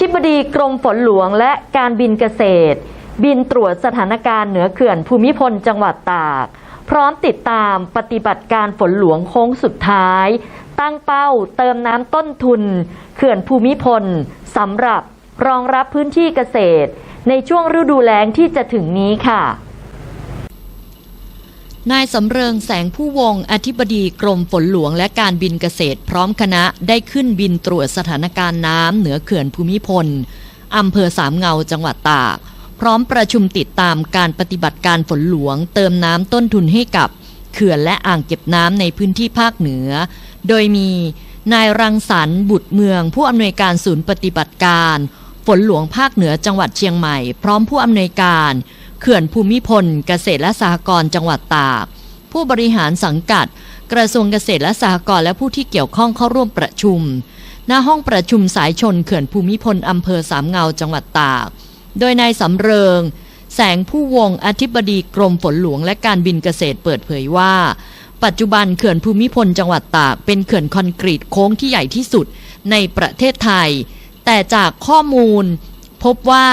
ธิบดีกรมฝนหลวงและการบินเกษตร บินตรวจสถานการณ์เหนือเขื่อนภูมิพลจังหวัดตาก พร้อมติดตามปฏิบัติการฝนหลวงโค้งสุดท้าย ตั้งเป้าเติมน้ำต้นทุน เขื่อนภูมิพลสำหรับรองรับพื้นที่เกษตร ในช่วงฤดูแล้งที่จะถึงนี้ค่ะ นายสำเริงแสงผู้วง อธิบดีกรมฝนหลวงและการบินเกษตรพร้อมคณะได้ขึ้นบินตรวจสถานการณ์น้ำเหนือเขื่อนภูมิพลอำเภอสามเงาจังหวัดตาก พร้อมประชุมติดตามการปฏิบัติการฝนหลวง เติมน้ำต้นทุนให้กับเขื่อนและอ่างเก็บน้ำในพื้นที่ภาคเหนือ โดยมีนายรังสรรค์บุตรเมือง ผู้อำนวยการศูนย์ปฏิบัติการ ฝนหลวงภาคเหนือจังหวัดเชียงใหม่ พร้อมผู้อำนวยการ เขื่อนภูมิพล เกษตรและสหกรณ์จังหวัดตาก ผู้บริหารสังกัด กระทรวงเกษตรและสหกรณ์และผู้ที่เกี่ยวข้องเข้าร่วมประชุม ณห้องประชุมสายชนเขื่อนภูมิพลอำเภอสามเงาจังหวัดตาก โดยนายสำเริง แสงผู้วงอธิบดีกรมฝนหลวงและการบินเกษตรเปิดเผยว่าปัจจุบันเขื่อนภูมิพลจังหวัดตากเป็นเขื่อนคอนกรีตโค้งที่ใหญ่ที่สุดในประเทศไทย แต่จากข้อมูล พบว่า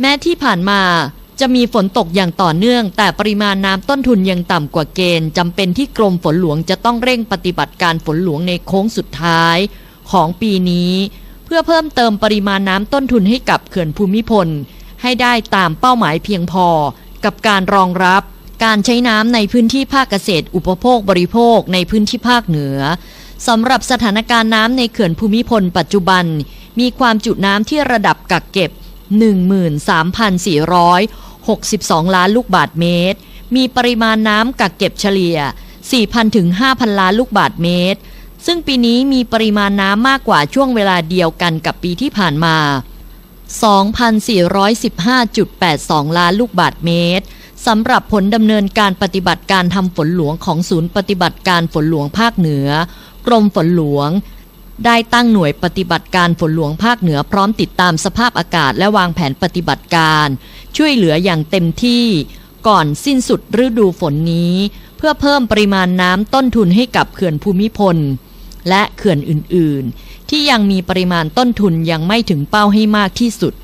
แม้ที่ผ่านมา จะมีฝนตกอย่างต่อเนื่อง แต่ปริมาณน้ำต้นทุนยังต่ำกว่าเกณฑ์จำเป็นที่กรมฝนหลวงจะต้องเร่งปฏิบัติการฝนหลวงในโค้งสุดท้ายของปีนี้ เพื่อเพิ่มเติมปริมาณน้ำต้นทุนให้กับเขื่อนภูมิพล ให้ได้ตามเป้าหมายเพียงพอ กับการรองรับ การใช้น้ำในพื้นที่ภาคเกษตร อุปโภคบริโภคในพื้นที่ภาคเหนือสำหรับสถานการณ์น้ำในเขื่อนภูมิพล ปัจจุบัน มีความจุน้ำที่ระดับกักเก็บ 62 ล้านลูกบาทเมตร มีปริมาณน้ำกักเก็บเฉลี่ย 4,000 ถึง 5,000 ล้านลูกบาทเมตร ซึ่งปีนี้มีปริมาณน้ำมากกว่าช่วงเวลาเดียวกันกับปีที่ผ่านมา 2,415.82 ล้านลูกบาทเมตรสำหรับผลดำเนินการปฏิบัติการทำฝนหลวงของศูนย์ปฏิบัติการฝนหลวงภาคเหนือ กรมฝนหลวง ได้ตั้งหน่วยปฏิบัติการฝนหลวงภาคเหนือพร้อมติดตามสภาพอากาศและวางแผนปฏิบัติการ ช่วยเหลืออย่างเต็มที่ ก่อนสิ้นสุดฤดูฝนนี้ เพื่อเพิ่มปริมาณน้ำต้นทุนให้กับเขื่อนภูมิพล และเขื่อนอื่นๆ ที่ยังมีปริมาณต้นทุนยังไม่ถึงเป้าให้มากที่สุด